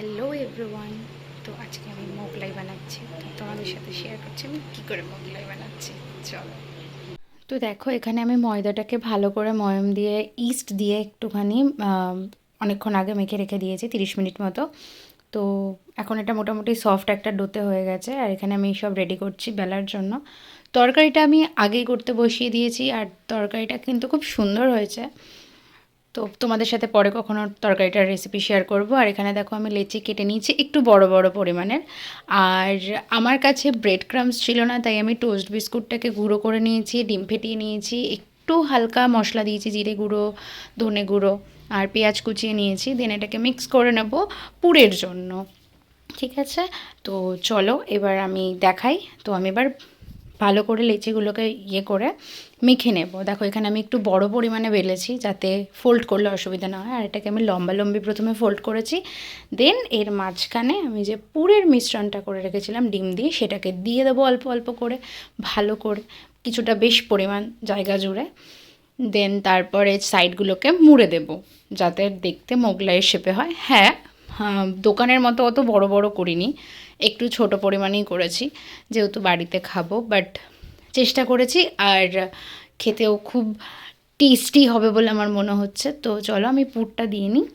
Hello everyone তো আজকে আমি মোগলাই বানাচ্ছি। তো তোমাদের সাথে শেয়ার করছি আমি কী করে মোগলাই বানাচ্ছি। চলো। তো দেখো, এখানে আমি ময়দাটাকে ভালো করে ময়ম দিয়ে ইস্ট দিয়ে একটুখানি অনেকক্ষণ আগে মেখে রেখে দিয়েছি, তিরিশ মিনিট মতো। তো এখন এটা মোটামুটি সফট একটা ডোতে হয়ে গেছে। আর এখানে আমি সব রেডি করছি বেলার জন্য। তরকারিটা আমি আগেই করতে বসিয়ে দিয়েছি। আর তরকারিটা কিন্তু খুব সুন্দর হয়েছে। তো তোমাদের সাথে পরে কখনো তরকারিটার রেসিপি শেয়ার করব। আর এখানে দেখো আমি লেচি কেটে নিয়েছি একটু বড় বড় পরিমাণের। আর আমার কাছে ব্রেড ক্রামস ছিল না, তাই আমি টোস্ট বিস্কুটটাকে গুঁড়ো করে নিয়েছি, ডিম ফেটিয়ে নিয়েছি, একটু হালকা মশলা দিয়েছি, জিরে গুঁড়ো, ধনে গুঁড়ো আর পেঁয়াজ কুচিয়ে নিয়েছি। দেন এটাকে মিক্স করে নেব পুরের জন্য। ঠিক আছে? তো চলো, এবার আমি দেখাই। তো আমি এবার ভালো করে লেচিগুলোকে ইয়ে করে মেখে নেব। দেখো এখানে আমি একটু বড় পরিমাণে বেলেছি যাতে ফোল্ড করলে অসুবিধা না হয়। আর এটাকে আমি লম্বা লম্বি প্রথমে ফোল্ড করেছি। দেন এর মাঝখানে আমি যে পুরের মিশ্রণটা করে রেখেছিলাম ডিম দিয়ে সেটাকে দিয়ে দেবো অল্প অল্প করে ভালো করে কিছুটা বেশ পরিমাণ জায়গা জুড়ে। দেন তারপরে সাইডগুলোকে মুড়ে দেব যাতে দেখতে মোগলাইয়ের শেপে হয় হ্যাঁ। হ্যাঁ, দোকানের মতো অত বড় বড় করিনি। একটু ছোট পরিমাণেই করেছি, যেহেতু বাড়িতে খাব বাট চেষ্টা করেছি আর খেতেও খুব টেস্টি হবে বলে আমার মনে হচ্ছে। তো চলো আমি পুরটা দিয়ে নিই।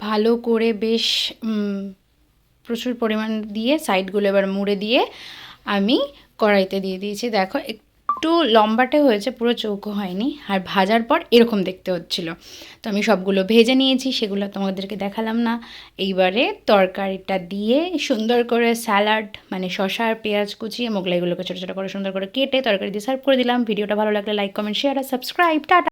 ভালো করে বেশ প্রচুর পরিমাণ দিয়ে সাইডগুলো এবার মুড়ে দিয়ে আমি কড়াইতে দিয়ে দিয়েছি। দেখো একটু লম্বাটে হয়েছে, পুরো চৌকো হয়নি। আর ভাজার পর এরকম দেখতে হচ্ছিল। তো আমি সবগুলো ভেজে নিয়েছি, সেগুলো তোমাদেরকে দেখালাম না। এইবারে তরকারিটা দিয়ে সুন্দর করে স্যালাড মানে শসা আর পেঁয়াজ কুচিয়ে মোগলাইগুলোকে ছোটো ছোটো করে সুন্দর করে কেটে তরকারি দিয়ে সার্ভ করে দিলাম। ভিডিওটা ভালো লাগলে লাইক, কমেন্ট, শেয়ার আর সাবস্ক্রাইব। টাটা!